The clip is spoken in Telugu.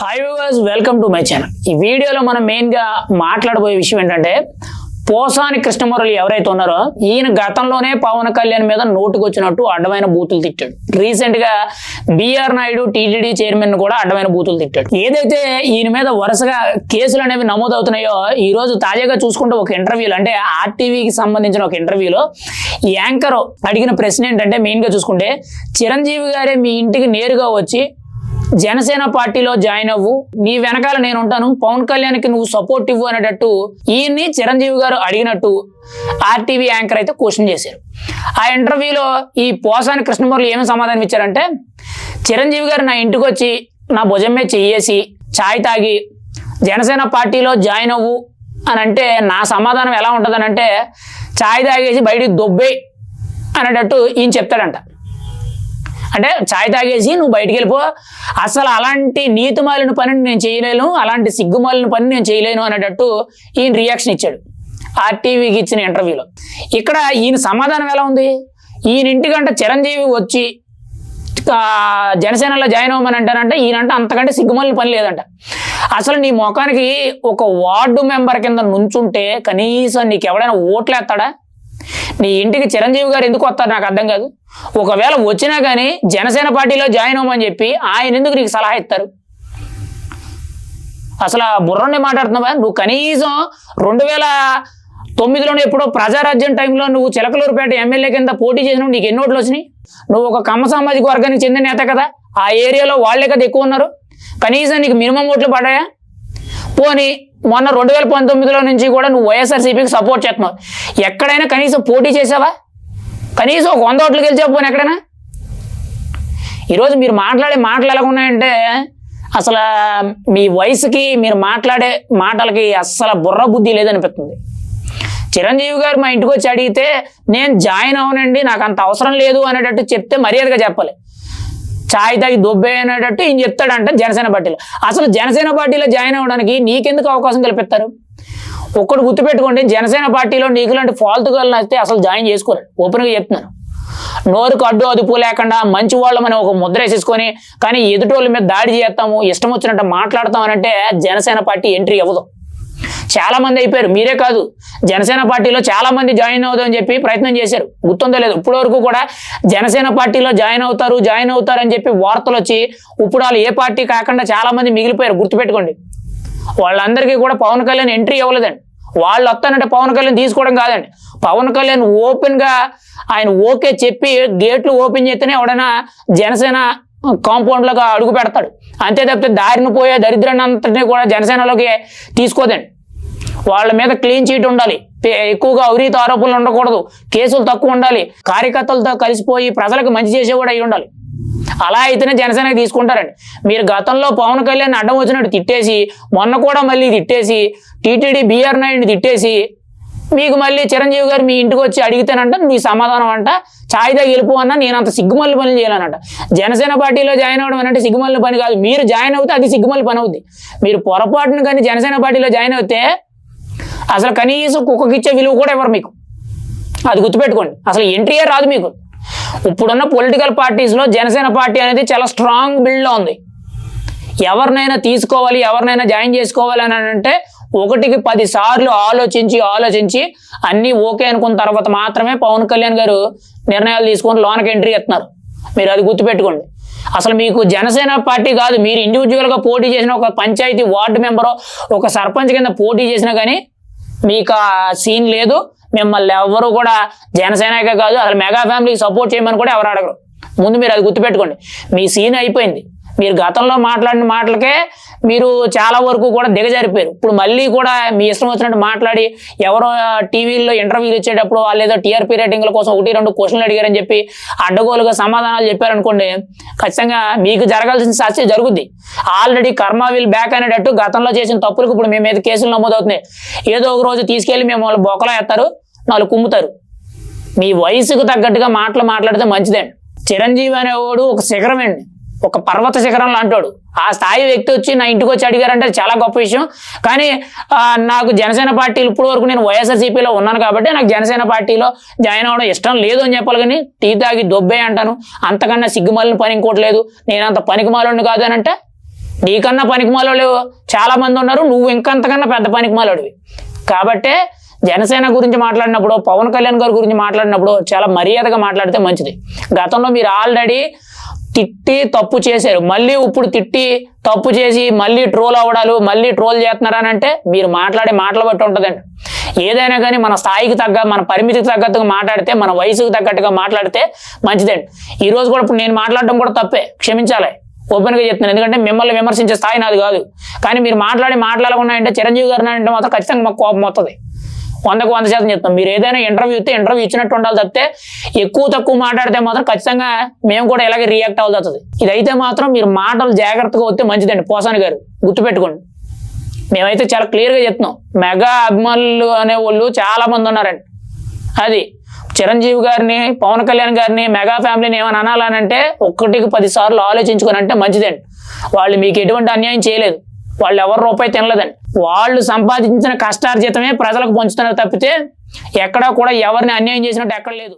Hi viewers welcome to my channel ఈ వీడియోలో మనం మెయిన్గా మాట్లాడబోయే విషయం ఏంటంటే పోసాని కృష్ణమురళి ఎవరైతే ఉన్నారో ఈయన గతంలోనే పవన్ కళ్యాణ్ మీద నోటుకు వచ్చినట్టు అడ్డమైన బూతులు తిట్టాడు. రీసెంట్గా బిఆర్ నాయుడు టీటీడీ చైర్మన్ కూడా అడ్డమైన బూతులు తిట్టాడు. ఏదైతే ఈయన మీద వరుసగా కేసులు అనేవి నమోదవుతున్నాయో ఈ రోజు తాజాగా చూసుకుంటే ఒక ఇంటర్వ్యూలో అంటే ఆర్టీవీకి సంబంధించిన ఒక ఇంటర్వ్యూలో యాంకర్ అడిగిన ప్రశ్న ఏంటంటే మెయిన్గా చూసుకుంటే చిరంజీవి గారే మీ ఇంటికి నేరుగా వచ్చి జనసేన పార్టీలో జాయిన్ అవ్వు. నీ వెనకాల నేను ఉంటాను. పవన్ కళ్యాణ్కి నువ్వు సపోర్ట్ ఇవ్వు అనేటట్టు ఈయన్ని చిరంజీవి గారు అడిగినట్టు ఆర్టీవీ యాంకర్ అయితే క్వశ్చన్ చేశారు. ఆ ఇంటర్వ్యూలో ఈ పోసాని కృష్ణమూర్లు ఏమి సమాధానం ఇచ్చారంటే చిరంజీవి గారు నా ఇంటికి వచ్చి నా భుజం మీద చెయ్యేసి ఛాయ్ తాగి జనసేన పార్టీలో జాయిన్ అవ్వు అని అంటే నా సమాధానం ఎలా ఉంటుందనంటే ఛాయ్ తాగేసి బయటికి దొబ్బే అనేటట్టు ఈయన చెప్తాడంట. అంటే ఛాయ్ తాగేసి నువ్వు బయటికి వెళ్ళిపో అసలు అలాంటి నీతిమాలిన పని నేను చేయలేను అలాంటి సిగ్గుమాలిన పని నేను చేయలేను అనేటట్టు ఈయన రియాక్షన్ ఇచ్చాడు ఆర్టీవీకి ఇచ్చిన ఇంటర్వ్యూలో ఇక్కడ ఈయన సమాధానం ఎలా ఉంది? ఈయన ఇంటికంట చిరంజీవి వచ్చి జనసేనలో జాయిన్ అవ్వమని అంటారంటే ఈయనంటే అంతకంటే సిగ్గుమాలిన పని లేదంట. అసలు నీ ముఖానికి ఒక వార్డు మెంబర్ కింద నుంచుంటే కనీసం నీకు ఎవడైనా ఓట్లేస్తాడా? నీ ఇంటికి చిరంజీవి గారు ఎందుకు వస్తారు నాకు అర్థం కాదు. ఒకవేళ వచ్చినా కానీ జనసేన పార్టీలో జాయిన్ అవ్వమని చెప్పి ఆయన ఎందుకు నీకు సలహా ఇస్తారు? అసలు ఆ బుర్రని మాట్లాడుతున్నావా? నువ్వు కనీసం రెండు వేల తొమ్మిదిలోనే ఎప్పుడో ప్రజారాజ్యం టైంలో నువ్వు చిలకలూరుపేట ఎమ్మెల్యే కింద పోటీ చేసినప్పుడు నీకు ఎన్ని ఓట్లు వచ్చినాయి? నువ్వు ఒక కమ్మ సామాజిక వర్గానికి చెందిన నేత కదా. ఆ ఏరియాలో వాళ్ళే కదా ఎక్కువ ఉన్నారు. కనీసం నీకు మినిమం ఓట్లు పడ్డాయా? పోనీ మొన్న రెండు వేల పంతొమ్మిదిలో నుంచి కూడా నువ్వు వైఎస్ఆర్సీపీకి సపోర్ట్ చేస్తున్నావు. ఎక్కడైనా కనీసం పోటీ చేసావా? కనీసం ఒక వంద ఓట్లు గెలిచావు పోనీ ఎక్కడైనా? ఈరోజు మీరు మాట్లాడే మాటలు ఎలా ఉన్నాయంటే అసలు మీ వయసుకి మీరు మాట్లాడే మాటలకి అస్సలు బుర్ర బుద్ధి లేదనిపిస్తుంది. చిరంజీవి గారు మా ఇంటికి వచ్చి అడిగితే నేను జాయిన్ అవనండి నాకు అంత అవసరం లేదు అనేటట్టు చెప్తే మర్యాదగా చెప్పాలి. ఛాయ్ తాగి దొబ్బే అనేటట్టు ఈయన చెప్తాడంట జనసేన పార్టీలో. అసలు జనసేన పార్టీలో జాయిన్ అవ్వడానికి నీకెందుకు అవకాశం కల్పిస్తారు? ఒక్కడు గుర్తుపెట్టుకోండి జనసేన పార్టీలో నీకు లాంటి ఫాల్తు గర్లు నచ్చితే అసలు జాయిన్ చేసుకోరు. ఓపెన్గా చెప్తున్నాను నోరుకు అడ్డు అదుపు లేకుండా మంచి వాళ్ళమని ఒక ముద్ర వేసేసుకొని కానీ ఎదుటోళ్ళ మీద దాడి చేస్తాము ఇష్టం వచ్చినట్టు మాట్లాడతాం అంటే జనసేన పార్టీ ఎంట్రీ అవ్వదు. చాలా మంది అయిపోయారు. మీరే కాదు. జనసేన పార్టీలో చాలా మంది జాయిన్ అవుదామని చెప్పి ప్రయత్నం చేశారు. గుర్తుందో లేదు ఇప్పటి వరకు కూడా జనసేన పార్టీలో జాయిన్ అవుతారు జాయిన్ అవుతారు అని చెప్పి వార్తలు వచ్చి ఇప్పుడు వాళ్ళు ఏ పార్టీ కాకుండా చాలా మంది మిగిలిపోయారు. గుర్తుపెట్టుకోండి. వాళ్ళందరికీ కూడా పవన్ కళ్యాణ్ ఎంట్రీ ఇవ్వలేదండి వాళ్ళు వస్తానంటే పవన్ కళ్యాణ్ తీసుకోవడం కాదండి. పవన్ కళ్యాణ్ ఓపెన్గా ఆయన ఓకే చెప్పి గేట్లు ఓపెన్ చేస్తేనే ఎవడైనా జనసేన కాంపౌండ్లోకి అడుగు పెడతాడు. అంతే తప్పితే దారిన పోయే దరిద్రాన్ని అంతటినీ కూడా జనసేనలోకి తీసుకోదండి. వాళ్ళ మీద క్లీన్ చీట్ ఉండాలి. ఎక్కువగా అవినీతి ఆరోపణలు ఉండకూడదు. కేసులు తక్కువ ఉండాలి. కార్యకర్తలతో కలిసిపోయి ప్రజలకు మంచి చేసేవాడు అయి ఉండాలి. అలా అయితేనే జనసేనకి తీసుకుంటారండి. మీరు గతంలో పవన్ కళ్యాణ్ అడ్డం వచ్చినట్టు తిట్టేసి మొన్న కూడా మళ్ళీ తిట్టేసి టీటీడీ బీఆర్ నాయుడిని తిట్టేసి మీకు మళ్ళీ చిరంజీవి గారు మీ ఇంటికి వచ్చి అడిగితేనంట మీ సమాధానం అంట చాయిదా గెలుపు అన్న నేను అంత సిగ్గుమల్లి పని చేయాలనంట. జనసేన పార్టీలో జాయిన్ అవ్వడం అంటే సిగ్గుమల్లి పని కాదు. మీరు జాయిన్ అవుతే అది సిగ్గుమల్లి పని అవుద్ది. మీరు పొరపాటును కానీ జనసేన పార్టీలో జాయిన్ అవుతే అసలు కనీసం కుక్కకి ఇచ్చే విలువ కూడా ఇవ్వరు మీకు? అది గుర్తుపెట్టుకోండి. అసలు ఎంట్రీయే రాదు మీకు. ఇప్పుడున్న పొలిటికల్ పార్టీస్లో జనసేన పార్టీ అనేది చాలా స్ట్రాంగ్ బిల్డ్లో ఉంది. ఎవరినైనా తీసుకోవాలి ఎవరినైనా జాయిన్ చేసుకోవాలి అని అంటే ఒకటికి పది సార్లు ఆలోచించి ఆలోచించి అన్నీ ఓకే అనుకున్న తర్వాత మాత్రమే పవన్ కళ్యాణ్ గారు నిర్ణయాలు తీసుకొని లోనకి ఎంట్రీ ఎత్తున్నారు మీరు అది గుర్తుపెట్టుకోండి. అసలు మీకు జనసేన పార్టీ కాదు మీరు ఇండివిజువల్గా పోటీ చేసిన ఒక పంచాయతీ వార్డు మెంబరో ఒక సర్పంచ్ కింద పోటీ చేసినా కానీ మీకు ఆ సీన్ లేదు. మిమ్మల్ని ఎవరు కూడా జనసేనకే కాదు అసలు మెగా ఫ్యామిలీకి సపోర్ట్ చేయమని కూడా ఎవరు అడగరు. ముందు మీరు అది గుర్తుపెట్టుకోండి. మీ సీన్ అయిపోయింది. మీరు గతంలో మాట్లాడిన మాటలకే మీరు చాలా వరకు కూడా దిగజారిపోయారు. ఇప్పుడు మళ్ళీ కూడా మీ ఇష్టం వచ్చినట్టు మాట్లాడి ఎవరో టీవీల్లో ఇంటర్వ్యూలు ఇచ్చేటప్పుడు వాళ్ళు ఏదో టీఆర్పీ రేటింగ్ల కోసం ఒకటి రెండు క్వశ్చన్లు అడిగారని చెప్పి అడ్డగోలుగా సమాధానాలు చెప్పారనుకోండి ఖచ్చితంగా మీకు జరగాల్సిన శాస్త్రి జరుగుద్ది. ఆల్రెడీ కర్మ విల్ బ్యాక్ అనేటట్టు గతంలో చేసిన తప్పులకు ఇప్పుడు మీ మీద కేసులు నమోదవుతున్నాయి. ఏదో ఒక రోజు తీసుకెళ్ళి మేము వాళ్ళు బొక్కలో ఎత్తారు నాలుగు కుమ్ముతారు. మీ వయసుకు తగ్గట్టుగా మాటలు మాట్లాడితే మంచిదండి. చిరంజీవి అనేవాడు ఒక శిఖరం అండి ఒక పర్వత శిఖరం లాంటోడు. ఆ స్థాయి వ్యక్తి వచ్చి నా ఇంటికి వచ్చి అడిగారంటే చాలా గొప్ప విషయం. కానీ నాకు జనసేన పార్టీలు ఇప్పుడు వరకు నేను వైఎస్ఆర్సీపీలో ఉన్నాను కాబట్టి నాకు జనసేన పార్టీలో జాయిన్ అవ్వడం ఇష్టం లేదు అని చెప్పాలి కానీ టీ తాగి దొబ్బే అంటాను. అంతకన్నా సిగ్గుమాలిన పని ఇంకోటి లేదు. నేను అంత పనికిమాలని కాదు అని అంటే నీకన్నా పనికిమాలోళ్ళు చాలా మంది ఉన్నారు. నువ్వు ఇంకంతకన్నా పెద్ద పనికిమాలోడివి. కాబట్టే జనసేన గురించి మాట్లాడినప్పుడు పవన్ కళ్యాణ్ గారి గురించి మాట్లాడినప్పుడు చాలా మర్యాదగా మాట్లాడితే మంచిది. గతంలో మీరు ఆల్రెడీ తిట్టి తప్పు చేశారు. మళ్ళీ ఇప్పుడు తిట్టి తప్పు చేసి మళ్ళీ ట్రోల్ అవ్వడాలు మళ్ళీ ట్రోల్ చేస్తున్నారని అంటే మీరు మాట్లాడే మాటలు బట్టి ఉంటుందండి. ఏదైనా కానీ మన స్థాయికి తగ్గ మన పరిమితికి తగ్గట్టుగా మాట్లాడితే మన వయసుకు తగ్గట్టుగా మాట్లాడితే మంచిదండి. ఈ రోజు కూడా ఇప్పుడు నేను మాట్లాడడం కూడా తప్పే క్షమించాలి. ఓపెన్గా చెప్తున్నాను. ఎందుకంటే మిమ్మల్ని విమర్శించే స్థాయి నాది కాదు. కానీ మీరు మాట్లాడి మాట్లాడకుండా చిరంజీవి గారు అంటే మాత్రం ఖచ్చితంగా మాకు కోపం వస్తుంది. వందకు వంద శాతం చెప్తాం. మీరు ఏదైనా ఇంటర్వ్యూ ఇస్తే ఇంటర్వ్యూ ఇచ్చినట్టు ఉండాలి తప్పితే ఎక్కువ తక్కువ మాట్లాడితే మాత్రం ఖచ్చితంగా మేము కూడా ఇలాగే రియాక్ట్ అవ్వాల్సి వస్తుంది. ఇదైతే మాత్రం మీరు మాటలు జాగ్రత్తగా వస్తే మంచిదండి. పోసాని గారు గుర్తుపెట్టుకోండి. మేమైతే చాలా క్లియర్గా చెప్తున్నాం. మెగా అభిమానులు అనే వాళ్ళు చాలా మంది ఉన్నారండి. అది చిరంజీవి గారిని పవన్ కళ్యాణ్ గారిని మెగా ఫ్యామిలీని ఏమైనా అనాలనంటే ఒక్కటికి పదిసార్లు ఆలోచించుకోనంటే అంటే మంచిదండి. వాళ్ళు మీకు ఎటువంటి అన్యాయం చేయలేదు. వాళ్ళు ఎవరు రూపాయి తినలేదండి. వాళ్ళు సంపాదించిన కష్టార్జితమే ప్రజలకు పంచుతున్నారు తప్పితే ఎక్కడా కూడా ఎవరిని అన్యాయం చేసినట్టు ఎక్కడ లేదు.